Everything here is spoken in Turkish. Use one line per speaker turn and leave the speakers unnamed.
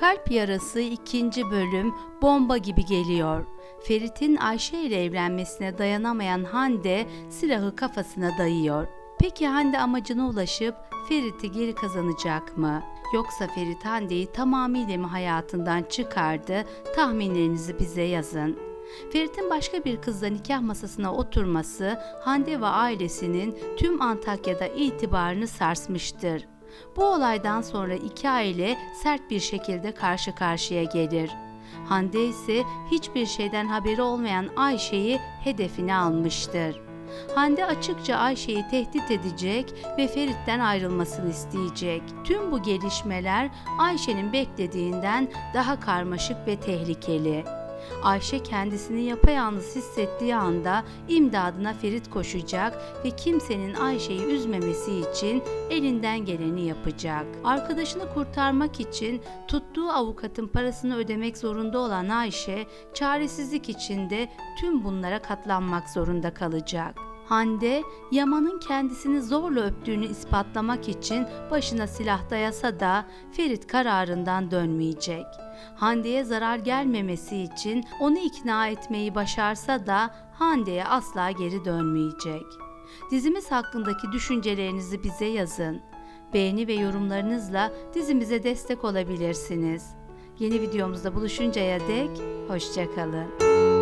Kalp Yarası 2. bölüm bomba gibi geliyor. Ferit'in Ayşe ile evlenmesine dayanamayan Hande silahı kafasına dayıyor. Peki Hande amacına ulaşıp Ferit'i geri kazanacak mı? Yoksa Ferit Hande'yi tamamıyla mı hayatından çıkardı? Tahminlerinizi bize yazın. Ferit'in başka bir kızla nikah masasına oturması Hande ve ailesinin tüm Antakya'da itibarını sarsmıştır. Bu olaydan sonra iki aile sert bir şekilde karşı karşıya gelir. Hande ise hiçbir şeyden haberi olmayan Ayşe'yi hedefine almıştır. Hande açıkça Ayşe'yi tehdit edecek ve Ferit'ten ayrılmasını isteyecek. Tüm bu gelişmeler Ayşe'nin beklediğinden daha karmaşık ve tehlikeli. Ayşe kendisini yapayalnız hissettiği anda imdadına Ferit koşacak ve kimsenin Ayşe'yi üzmemesi için elinden geleni yapacak. Arkadaşını kurtarmak için tuttuğu avukatın parasını ödemek zorunda olan Ayşe, çaresizlik içinde tüm bunlara katlanmak zorunda kalacak. Hande, Yaman'ın kendisini zorla öptüğünü ispatlamak için başına silah dayasa da Ferit kararından dönmeyecek. Hande'ye zarar gelmemesi için onu ikna etmeyi başarsa da Hande'ye asla geri dönmeyecek. Dizimiz hakkındaki düşüncelerinizi bize yazın. Beğeni ve yorumlarınızla dizimize destek olabilirsiniz. Yeni videomuzda buluşuncaya dek hoşçakalın.